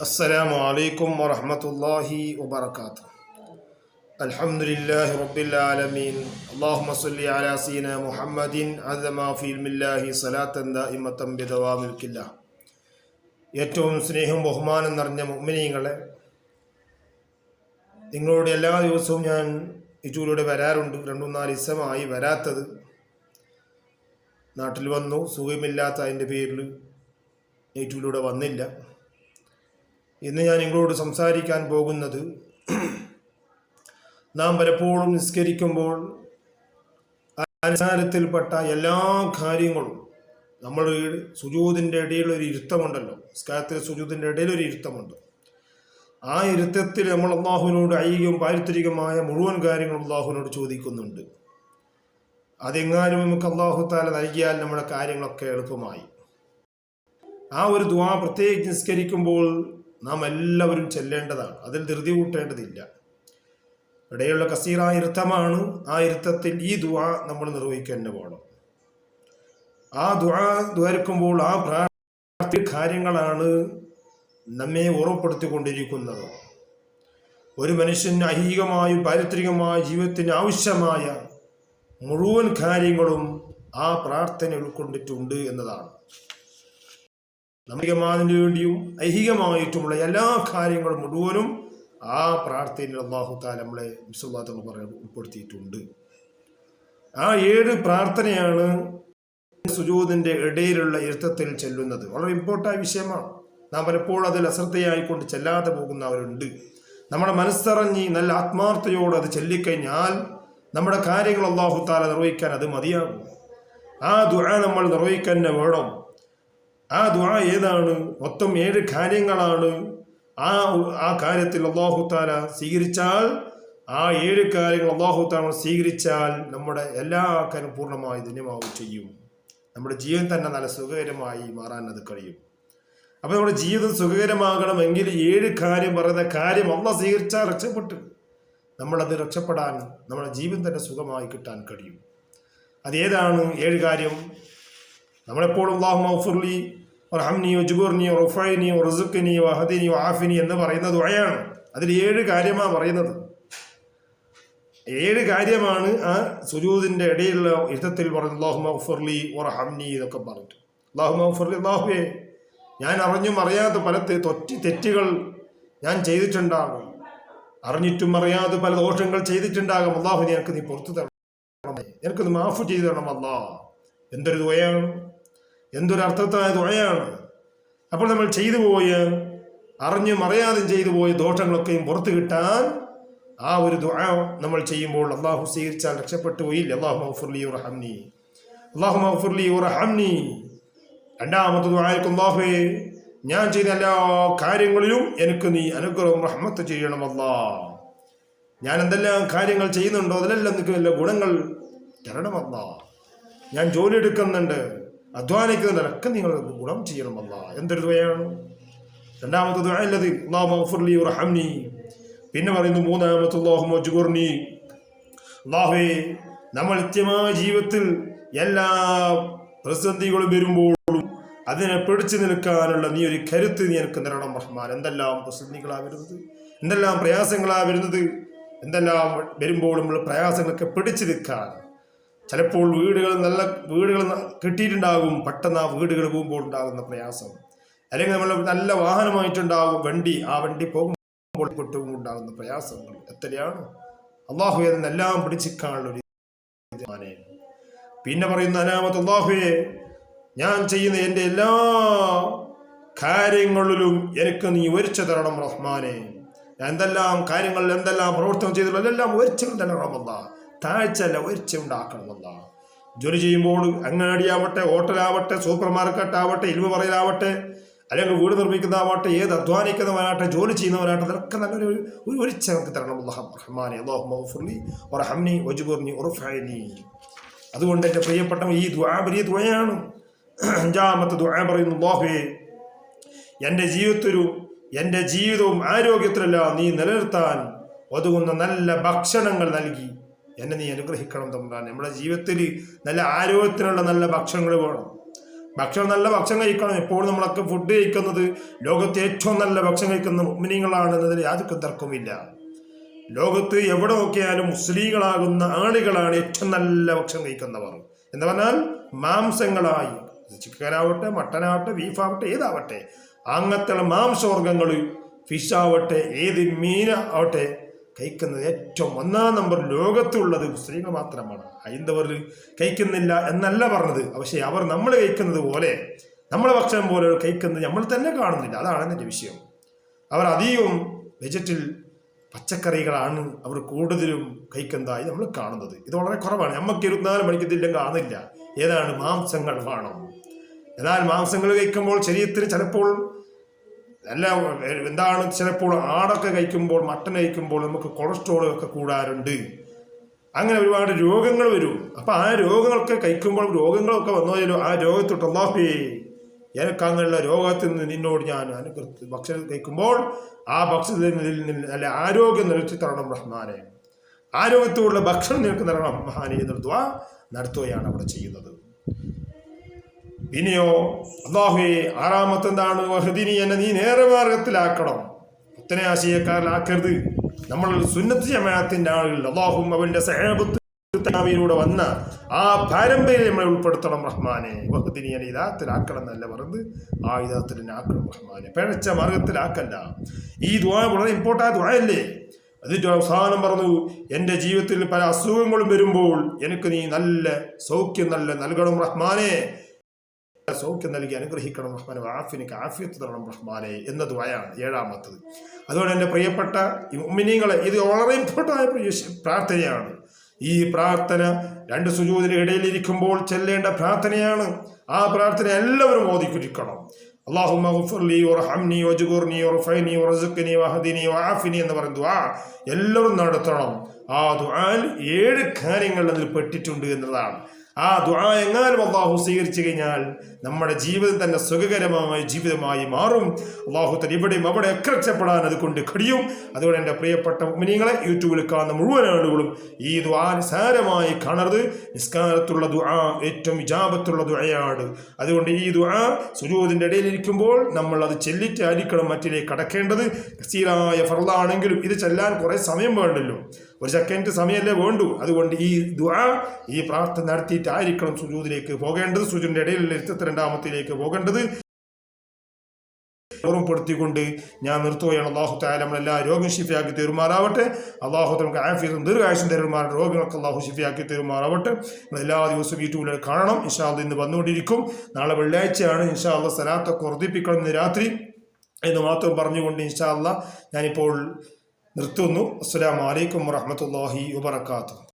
السلام عليكم ورحمة الله وبركاته الحمد لله رب العالمين اللهم صل على سيدنا محمد عظم في علم الله صلاة دائمة بدوام الكلة ഏറ്റവും സ്നേഹം ബഹുമാനം നിറഞ്ഞ മുഅ്മിനീങ്ങളെ നിങ്ങളോട് എല്ലാ ദിവസവും ഞാൻ ഇറ്റൂരിലൂടെ വരാറുണ്ട് രണ്ടു നാല് ദിവസമായി വരാത്തത് നാട്ടിൽ വന്നു സുഖമില്ലാത്ത അതിൻ്റെ പേരിൽ നെയ്റ്റൂരിലൂടെ വന്നില്ല ഇന്ന് ഞാൻ നിങ്ങളോട് സംസാരിക്കാൻ പോകുന്നത് നാം പലപ്പോഴും നിസ്കരിക്കുമ്പോൾ അനുസാരത്തിൽപ്പെട്ട എല്ലാ കാര്യങ്ങളും നമ്മൾ സുജൂതിന്റെ ഇടയിൽ ഒരു ഇരുത്തമുണ്ടല്ലോ. നിസ്കാരത്തിൽ സുജൂതിന്റെ ഇടയിൽ ഒരു ഇരുത്തമുണ്ട്. ആ ഇരുത്തത്തിൽ നമ്മൾ അള്ളാഹുവിനോട് ഐകികം പാരിത്രികമായ മുഴുവൻ കാര്യങ്ങളും അള്ളാഹുവിനോട് ചോദിക്കുന്നുണ്ട്. അതെങ്ങാനും നമുക്ക് അള്ളാഹു താല നൽകിയാൽ നമ്മുടെ കാര്യങ്ങളൊക്കെ എളുപ്പമായി. ആ ഒരു ദ്വാ പ്രത്യേകിച്ച് നിസ്കരിക്കുമ്പോൾ നാം എല്ലാവരും ചെല്ലേണ്ടതാണ്. അതിൽ ധൃതി കൂട്ടേണ്ടതില്ല. ഇടയിലുള്ള കസീറ ഇരുത്തമാണ്. ആ ഇരുത്തത്തിൽ ഈ ദുആ നമ്മൾ നിർവഹിക്കുക തന്നെ പോകണം ആ ദുആ ആ പ്രാർത്ഥി കാര്യങ്ങളാണ് നമ്മെ ഓർമ്മപ്പെടുത്തിക്കൊണ്ടിരിക്കുന്നത്. ഒരു മനുഷ്യന് ഐഹികമായും പാരിത്രികമായ ജീവിതത്തിന് ആവശ്യമായ മുഴുവൻ കാര്യങ്ങളും ആ പ്രാർത്ഥന ഉൾക്കൊണ്ടിട്ടുണ്ട് എന്നതാണ്. നമ്പികമാതിന് വേണ്ടിയും ഐഹികമായിട്ടുമുള്ള എല്ലാ കാര്യങ്ങളും മുഴുവനും ആ പ്രാർത്ഥനയിൽ അള്ളാഹു താല നമ്മളെ വിശ്വാസങ്ങൾ പറയാൻ ഉൾപ്പെടുത്തിയിട്ടുണ്ട്. ആ ഏഴ് പ്രാർത്ഥനയാണ് സുജൂതിന്റെ ഇടയിലുള്ള ഇരുത്തത്തിൽ ചെല്ലുന്നത്. വളരെ ഇമ്പോർട്ടന്റ് വിഷയമാണ്. നാം പലപ്പോഴും അതിൽ അശ്രദ്ധയായിക്കൊണ്ട് ചെല്ലാതെ പോകുന്നവരുണ്ട്. നമ്മുടെ മനസ്സറിഞ്ഞ് നല്ല ആത്മാർത്ഥയോട് അത് ചെല്ലിക്കഴിഞ്ഞാൽ നമ്മുടെ കാര്യങ്ങൾ അള്ളാഹു താല നിർവഹിക്കാൻ അത് മതിയാകും. ആ ദുഴ നമ്മൾ നിർവഹിക്കാൻ വേണം. ആ ദുആ ഏതാണ്? മൊത്തം ഏഴ് കാര്യങ്ങളാണ്. ആ ആ കാര്യത്തിൽ അള്ളാഹു താല സ്വീകരിച്ചാൽ ആ ഏഴ് കാര്യങ്ങൾ അള്ളാഹു താല സ്വീകരിച്ചാൽ നമ്മുടെ എല്ലാ ആൾക്കാരും പൂർണമായി ധന്യമാവും ചെയ്യും. നമ്മുടെ ജീവൻ തന്നെ നല്ല സുഖകരമായി മാറാൻ അത് കഴിയും. അപ്പോൾ നമ്മുടെ ജീവിതം സുഖകരമാകണമെങ്കിൽ ഏഴ് കാര്യം പറയുന്ന കാര്യം അള്ള സ്വീകരിച്ചാൽ രക്ഷപ്പെട്ടു. നമ്മളത് രക്ഷപ്പെടാൻ നമ്മുടെ ജീവൻ തന്നെ സുഖമായി കിട്ടാൻ കഴിയും. അതേതാണ് ഏഴ് കാര്യം. നമ്മളെപ്പോഴും അള്ളാഹു മൗഫുർലി റഹംനി ജുബുർനി റുഫൈനി റുസുഖിനി വഹദിനി വാഫിനി എന്ന് പറയുന്ന ദുഴയാണ് അതിൽ ഏഴ് കാര്യമാണ് പറയുന്നത്. ഏഴ് കാര്യമാണ് ആ സുജൂദിന്റെ ഇടയിലുള്ള യുദ്ധത്തിൽ പറഞ്ഞത് അള്ളാഹു മൗഫുർലി റഹംനി ഇതൊക്കെ പറഞ്ഞിട്ട്. അള്ളാഹു മൗഫുർലി അള്ളാഹുവേ ഞാൻ അറിഞ്ഞും അറിയാതെ പല തൊറ്റി തെറ്റുകൾ ഞാൻ ചെയ്തിട്ടുണ്ടാകും. അറിഞ്ഞിട്ടും അറിയാതെ പല ദോഷങ്ങൾ ചെയ്തിട്ടുണ്ടാകും. അള്ളാഹു എനിക്ക് നീ പുറത്തു തരണം. എനിക്കൊന്ന് മാഫ് ചെയ്തു തരണം അല്ലാ എന്തൊരു ദുവയാണ് എന്തൊരു അർത്ഥത്തായ ദുഴയാണ് അപ്പോൾ നമ്മൾ ചെയ്തു പോയ അറിഞ്ഞും അറിയാതെയും ചെയ്തു പോയ ദോഷങ്ങളൊക്കെയും പുറത്തു കിട്ടാൻ ആ ഒരു ദുഴ നമ്മൾ ചെയ്യുമ്പോൾ അള്ളാഹു സ്വീകരിച്ചാൽ രക്ഷപ്പെട്ടു പോയില്ല അള്ളാഹു മഹഫുർലി ഉറഹംനി അള്ളാഹു മഹഫുർലി ഉറഹംനി രണ്ടാമത്തെ ദുഴായിരിക്കും അള്ളാഹുവേ ഞാൻ ചെയ്ത എല്ലാ കാര്യങ്ങളിലും എനിക്ക് നീ അനുഗ്രഹം റഹ്മത്ത് ചെയ്യണമല്ലാ. ഞാൻ എന്തെല്ലാം കാര്യങ്ങൾ ചെയ്യുന്നുണ്ടോ അതിലെല്ലാം നിൽക്കുന്ന എല്ലാ ഗുണങ്ങൾ തരണമല്ല. ഞാൻ ജോലി എടുക്കുന്നുണ്ട്. അധ്വാനിക്കുന്നുണ്ട് നിങ്ങൾ ഗുണം ചെയ്യണം അല്ല എന്തൊരു ദ്വയാണ് രണ്ടാമത്തെ ദ്വയല്ലത് അള്ളാഹുലി റഹംനി പിന്നെ പറയുന്നു മൂന്നാമത്തെ അള്ളാഹു മജുഗുർനി അള്ളാഹുവേ നമ്മൾ നിത്യമായ ജീവിതത്തിൽ എല്ലാ പ്രതിസന്ധികളും വരുമ്പോഴും അതിനെ പിടിച്ചു നിൽക്കാനുള്ള നീ ഒരു കരുത്ത് നീ എനിക്ക് തരണം റഹ്മാൻ. എന്തെല്ലാം പ്രതിസന്ധികളാ വരുന്നത്? എന്തെല്ലാം പ്രയാസങ്ങളാ വരുന്നത്? എന്തെല്ലാം വരുമ്പോൾ നമ്മൾ പ്രയാസങ്ങളൊക്കെ പിടിച്ചു നിൽക്കാൻ. ചിലപ്പോൾ വീടുകൾ നല്ല വീടുകൾ കിട്ടിയിട്ടുണ്ടാകും പെട്ടെന്ന് ആ വീടുകൾ പോകുമ്പോൾ ഉണ്ടാകുന്ന പ്രയാസം. അല്ലെങ്കിൽ നമ്മൾ നല്ല വാഹനമായിട്ടുണ്ടാകും വണ്ടി ആ വണ്ടി പോകുമ്പോൾ കിട്ടുമ്പോൾ ഉണ്ടാകുന്ന പ്രയാസങ്ങൾ. എത്രയാണ്? അള്ളാഹു എന്നെല്ലാം കാണുന്ന ഒരു പിന്നെ പറയുന്ന അനാമത്ത് അള്ളാഹുയെ ഞാൻ ചെയ്യുന്ന എന്റെ എല്ലാ കാര്യങ്ങളിലും എനിക്ക് നീ ഒരിച്ചു തരണം റഹ്മാനെ. ഞാൻ എന്തെല്ലാം കാര്യങ്ങളിൽ എന്തെല്ലാം പ്രവർത്തനം ചെയ്തിട്ടുള്ള എല്ലാം ഒരിച്ചു തരണം അല്ലാ താഴ്ചല്ല ഉയർച്ച ഉണ്ടാക്കണമെന്ന. ജോലി ചെയ്യുമ്പോൾ അങ്ങാടിയാവട്ടെ ഹോട്ടലാവട്ടെ സൂപ്പർ മാർക്കറ്റ് ആവട്ടെ ഇൽമ പറയലാവട്ടെ അല്ലെങ്കിൽ വീട് നിർമ്മിക്കുന്നതാവട്ടെ ഏത് അധ്വാനിക്കുന്നവനാട്ടെ ജോലി ചെയ്യുന്നവനാട്ടെ അതൊക്കെ നല്ലൊരു ഒരു ഒരിച്ച നമുക്ക് തരണം. റഹ്മാനെ അള്ളാഹുലി ഒറഹമ്മി ഒജുബുർനി ഉറുഫാനി അതുകൊണ്ട് എന്റെ പ്രിയപ്പെട്ട ഈ ദ്വാ വലിയ ദ്വയാണ് അഞ്ചാമത്തെ ദ്വാ പറയുന്നു അള്ളാഹുവേ എന്റെ ജീവിതത്തിലും എന്റെ ജീവിതവും ആരോഗ്യത്തിലല്ല നീ നിലനിർത്താൻ ഒതുങ്ങുന്ന നല്ല ഭക്ഷണങ്ങൾ നൽകി. എന്നെ നീ അനുഗ്രഹിക്കണം തമ്പുരാൻ നമ്മുടെ ജീവിതത്തിൽ നല്ല ആരോഗ്യത്തിനുള്ള നല്ല ഭക്ഷണങ്ങൾ വേണം. ഭക്ഷണം നല്ല ഭക്ഷണം കഴിക്കണം. എപ്പോഴും നമ്മളൊക്കെ ഫുഡ് കഴിക്കുന്നത് ലോകത്ത് ഏറ്റവും നല്ല ഭക്ഷണം കഴിക്കുന്ന മുമ്മിനികളാണ് എന്നതിൽ യാതൊരു തർക്കമില്ല ലോകത്ത് എവിടെ നോക്കിയാലും മുസ്ലിങ്ങളാകുന്ന ആളുകളാണ് ഏറ്റവും നല്ല ഭക്ഷണം കഴിക്കുന്നവർ എന്ന് പറഞ്ഞാൽ മാംസങ്ങളായി. ചിക്കനാവട്ടെ മട്ടനാവട്ടെ ബീഫാവട്ടെ ഏതാവട്ടെ. അങ്ങനത്തെ മാംസവർഗങ്ങൾ ഫിഷ് ആവട്ടെ ഏത് മീൻ ആവട്ടെ കഴിക്കുന്നത് ഏറ്റവും ഒന്നാം നമ്പർ ലോകത്തുള്ളത് മുസ്ലിങ്ങൾ മാത്രമാണ്. ഹൈന്ദവർ കഴിക്കുന്നില്ല എന്നല്ല പറഞ്ഞത്. പക്ഷേ അവർ നമ്മൾ കഴിക്കുന്നത് പോലെ നമ്മളെ ഭക്ഷണം പോലെ കഴിക്കുന്നത് നമ്മൾ തന്നെ കാണുന്നില്ല. അതാണ് എന്റെ വിഷയം. അവർ അധികവും ബജറ്റിൽ പച്ചക്കറികളാണ് അവർ കൂടുതലും കഴിക്കുന്നതായി നമ്മൾ കാണുന്നത്. ഇത് വളരെ കുറവാണ്. നമുക്ക് ഇരുപത്തിനാല് മണിക്ക് ഇതിലും കാണുന്നില്ല. ഏതാണ്? മാംസങ്ങൾ വേണം. എന്നാൽ മാംസങ്ങൾ കഴിക്കുമ്പോൾ ശരീരത്തിന് ചിലപ്പോൾ അല്ല എന്താണ് ചിലപ്പോൾ ആടൊക്കെ കഴിക്കുമ്പോൾ മട്ടൻ കഴിക്കുമ്പോൾ നമുക്ക് കൊളസ്ട്രോൾ ഒക്കെ കൂടാറുണ്ട്. അങ്ങനെ ഒരുപാട് രോഗങ്ങൾ വരും. അപ്പൊ ആ രോഗങ്ങളൊക്കെ കഴിക്കുമ്പോൾ രോഗങ്ങളൊക്കെ വന്നു ആ രോഗത്തൊട്ട് അള്ളാഹേ എനിക്ക് അങ്ങനെയുള്ള രോഗത്തിൽ നിന്ന് നിന്നോട് ഞാൻ അനുഗ്രഹിച്ച് ഭക്ഷണം കഴിക്കുമ്പോൾ ആ ഭക്ഷണത്തിൽ നിന്ന് അല്ല ആരോഗ്യം നിലച്ചു തരണം റഹ്മാനെ. ആരോഗ്യത്തോടുള്ള ഭക്ഷണം നിനക്ക് തരണം മഹാനെ നിർത്തുക നടത്തുകയാണ് അവിടെ ചെയ്യുന്നത്. പിന്നെയോ അള്ളാഹുവേ ആറാമത്തെ എന്താണ് വഹദിനി എന്നെ നീ നേരെ മാർഗത്തിലാക്കണം. പുത്തനെ ആശയക്കാരിലാക്കരുത്. നമ്മൾ സുന്നത്ത് ജമാഅത്തിന്റെ ആളുകൾ അള്ളാഹും അവന്റെ സഹേബത്ത് ൂടെ വന്ന ആ പാരമ്പര്യം നമ്മളെ ഉൾപ്പെടുത്തണം റഹ്മാനെ. വഹദിനി എന്നെ ഇതാത്തിലാക്കണം എന്നല്ല പറഞ്ഞത്. ആ ഇതാത്തിൽ തന്നെ ആക്കണം റഹ്മാനെ. പിഴച്ച മാർഗത്തിലാക്കല്ല ഈ ദ്വാ വളരെ ഇമ്പോർട്ടന്റ് ദ്വായല്ലേ അതിന്റെ അവസാനം പറഞ്ഞു എന്റെ ജീവിതത്തിൽ പല അസുഖങ്ങളും വരുമ്പോൾ എനിക്ക് നീ നല്ല സൗഖ്യം നല്ല നൽകണം റഹ്മാനെ. സൗഖ്യം നൽകി അനുഗ്രഹിക്കണം റഹ്മാനെ. ആഫിനിക്ക് ആഫിയത്ത് തരണം റഹ്മാനെ എന്ന ദ്വയാണ് ഏഴാമത്തത്. അതുകൊണ്ട് എന്റെ പ്രിയപ്പെട്ട ഉമ്മിനിങ്ങളെ ഇത് വളരെ ഇമ്പോർട്ടന്റ് ആയ പ്രാർത്ഥനയാണ്. ഈ പ്രാർത്ഥന രണ്ട് സുജൂതിന് ഇടയിലിരിക്കുമ്പോൾ ചെല്ലേണ്ട പ്രാർത്ഥനയാണ്. ആ പ്രാർത്ഥന എല്ലാവരും ഓതിക്കുരിക്കണം അള്ളാഹുമ്മ എന്ന് പറയുന്ന ദുആ എല്ലാവരും നടത്തണം. ആ ദുആൽ ഏഴ് കാര്യങ്ങൾ അതിൽ പെട്ടിട്ടുണ്ട് എന്നതാണ് ആ ദുആ എങ്ങാനും അള്ളാഹു സ്വീകരിച്ചു കഴിഞ്ഞാൽ നമ്മുടെ ജീവിതം തന്നെ സുഖകരമായ ജീവിതമായി മാറും. അള്ളാഹു തന്നെ ഇവിടെയും അവിടെ എക്രക്ഷപ്പെടാൻ അത് അതുകൊണ്ട് കഴിയും. അതുകൊണ്ട് എന്റെ പ്രിയപ്പെട്ട മിനിങ്ങളെ യൂട്യൂബിൽ കാണുന്ന മുഴുവൻ ആളുകളും ഈ ദുആ നിസാരമായി കാണരുത്. നിസ്കാരത്തുള്ള ദുആ ഏറ്റവും വിജാപത്തുള്ള ദുആയാണ്. അതുകൊണ്ട് ഈ ദുആ സുജൂദിന്റെ ഇടയിലിരിക്കുമ്പോൾ നമ്മൾ അത് ചെല്ലിറ്റായിരിക്കണം മറ്റിലേക്ക് കടക്കേണ്ടത് കസീറായ ഫറലാണെങ്കിലും ഇത് ചെല്ലാൻ കുറേ സമയം വേണ്ടല്ലോ. ഒരു സെക്കൻഡ് സമയമല്ലേ വേണ്ടു. അതുകൊണ്ട് ഈ ദുആ ഈ പ്രാർത്ഥന നടത്തിയിട്ടായിരിക്കണം സുജൂദിലേക്ക് പോകേണ്ടത്. സുജൂദിന്റെ ഇടയിലുള്ള ഇരുപത്തി രണ്ടാമത്തിലേക്ക് പോകേണ്ടത്. ഓർമ്മപ്പെടുത്തിക്കൊണ്ട് ഞാൻ നിർത്തുകയാണ്. അള്ളാഹു താല നമ്മളെല്ലാ രോഗം ഷിഫിയാക്കി തീരുമാറാവട്ടെ. അള്ളാഹു നമുക്ക് ആഫീസും ദീർഘായുസും തരുമാറുടെ രോഗങ്ങളൊക്കെ അള്ളാഹു ഷിഫിയാക്കി തീരുമാറാവട്ടെ. എല്ലാ ദിവസവും യൂട്യൂബിൽ കാണണം. ഇൻഷാല്ല ഇന്ന് വന്നുകൊണ്ടിരിക്കും. നാളെ വെള്ളിയാഴ്ചയാണ്. ഇൻഷാല്ല സലാത്തൊക്കെ വർദ്ധിപ്പിക്കണം ഇന്ന് രാത്രി എന്ന് മാത്രം പറഞ്ഞുകൊണ്ട് ഇൻഷാല്ല ഞാനിപ്പോൾ നിർത്തുന്നു. അസ്സാം വലൈക്കും വറഹ്മത്തുള്ളാഹി വബറകാതുഹു.